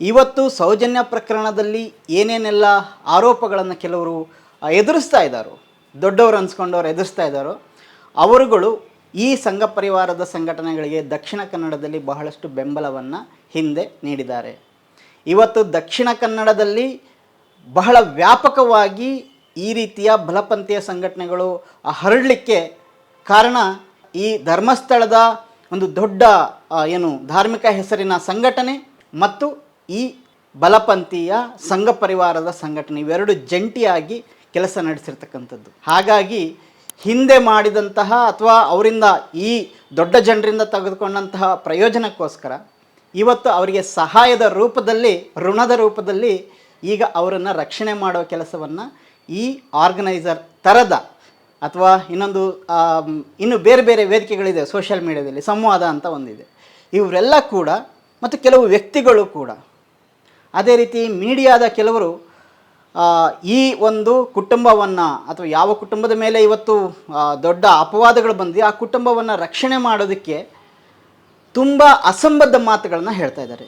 ಇವತ್ತು ಸೌಜನ್ಯ ಪ್ರಕರಣದಲ್ಲಿ ಏನೇನೆಲ್ಲ ಆರೋಪಗಳನ್ನು ಕೆಲವರು ಎದುರಿಸ್ತಾ ಇದ್ದಾರೋ, ದೊಡ್ಡವರು ಅನ್ಸ್ಕೊಂಡವ್ರು ಎದುರಿಸ್ತಾ ಇದ್ದಾರೋ, ಅವರುಗಳು ಈ ಸಂಘ ಪರಿವಾರದ ಸಂಘಟನೆಗಳಿಗೆ ದಕ್ಷಿಣ ಕನ್ನಡದಲ್ಲಿ ಬಹಳಷ್ಟು ಬೆಂಬಲವನ್ನು ಹಿಂದೆ ನೀಡಿದ್ದಾರೆ. ಇವತ್ತು ದಕ್ಷಿಣ ಕನ್ನಡದಲ್ಲಿ ಬಹಳ ವ್ಯಾಪಕವಾಗಿ ಈ ರೀತಿಯ ಬಲಪಂಥೀಯ ಸಂಘಟನೆಗಳು ಹರಡಲಿಕ್ಕೆ ಕಾರಣ ಈ ಧರ್ಮಸ್ಥಳದ ಒಂದು ದೊಡ್ಡ ಏನು ಧಾರ್ಮಿಕ ಹೆಸರಿನ ಸಂಘಟನೆ ಮತ್ತು ಈ ಬಲಪಂಥೀಯ ಸಂಘ ಪರಿವಾರದ ಸಂಘಟನೆ ಇವೆರಡು ಜಂಟಿಯಾಗಿ ಕೆಲಸ ನಡೆಸಿರ್ತಕ್ಕಂಥದ್ದು. ಹಾಗಾಗಿ ಹಿಂದೆ ಮಾಡಿದಂತಹ ಅಥವಾ ಅವರಿಂದ ಈ ದೊಡ್ಡ ಜನರಿಂದ ತೆಗೆದುಕೊಂಡಂತಹ ಪ್ರಯೋಜನಕ್ಕೋಸ್ಕರ ಇವತ್ತು ಅವರಿಗೆ ಸಹಾಯದ ರೂಪದಲ್ಲಿ, ಋಣದ ರೂಪದಲ್ಲಿ ಈಗ ಅವರನ್ನು ರಕ್ಷಣೆ ಮಾಡುವ ಕೆಲಸವನ್ನು ಈ ಆರ್ಗನೈಸರ್ ಥರದ ಅಥವಾ ಇನ್ನೊಂದು ಇನ್ನು ಬೇರೆ ಬೇರೆ ವೇದಿಕೆಗಳಿದೆ ಸೋಷಿಯಲ್ ಮೀಡಿಯಾದಲ್ಲಿ, ಸಂವಾದ ಅಂತ ಒಂದಿದೆ. ಇವರೆಲ್ಲ ಕೂಡ ಮತ್ತು ಕೆಲವು ವ್ಯಕ್ತಿಗಳು ಕೂಡ ಅದೇ ರೀತಿ ಮೀಡಿಯಾದ ಕೆಲವರು ಈ ಒಂದು ಕುಟುಂಬವನ್ನು ಅಥವಾ ಯಾವ ಕುಟುಂಬದ ಮೇಲೆ ಇವತ್ತು ದೊಡ್ಡ ಅಪವಾದಗಳು ಬಂದಿದೆ, ಆ ಕುಟುಂಬವನ್ನು ರಕ್ಷಣೆ ಮಾಡೋದಕ್ಕೆ ತುಂಬ ಅಸಂಬದ್ಧ ಮಾತುಗಳನ್ನ ಹೇಳ್ತಾ ಇದ್ದಾರೆ.